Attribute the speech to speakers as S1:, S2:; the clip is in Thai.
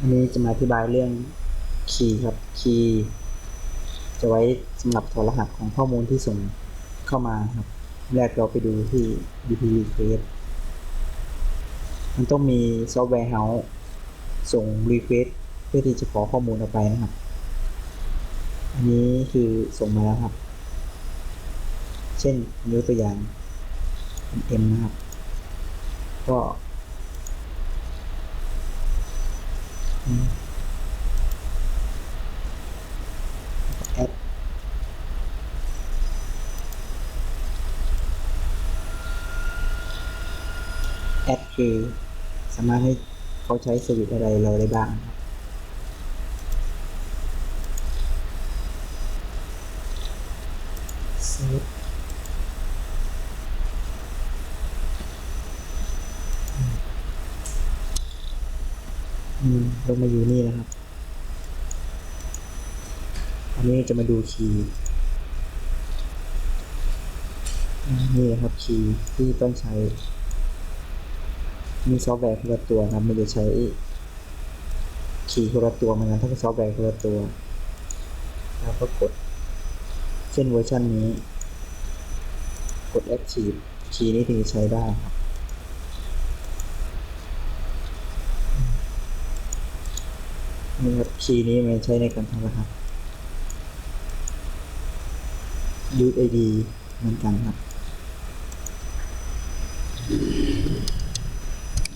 S1: อันนี้จะมาอธิบายเรื่องคีย์ครับคีย์จะไว้สำหรับถอดรหัสของข้อมูลที่ส่งเข้ามาครับ แรกเราไปดูที่ DP request มันต้องมีซอฟต์แวร์เฮาส์ส่ง request เพื่อที่จะขอข้อมูลออกไปนะครับ อันนี้คือส่งมาแล้วครับ เช่นยกตัวอย่าง M นะครับ ก็อืมแอด แอดคือสามารถให้เขาใช้สวิตอะไรเราได้บ้างครับเซฟอืมามาอยู่นี่นะครับ อันนี้จะมาดูคีย์นี่นะครับคีย์ที่ต้องใช้ มีซอฟต์แวร์คนละตัวครับมันจะใช้คีย์คนละตัวเหมือนกันถ้าเป็นซอฟต์แวร์คนละตัวแล้วก็กดเช่นเวอร์ชันนี้ กด Active คีย์นี้ถึงจะใช้ได้ค่ครับคีย์นี้มันใช้ในการทำรหัส UID เหมือนกันครับ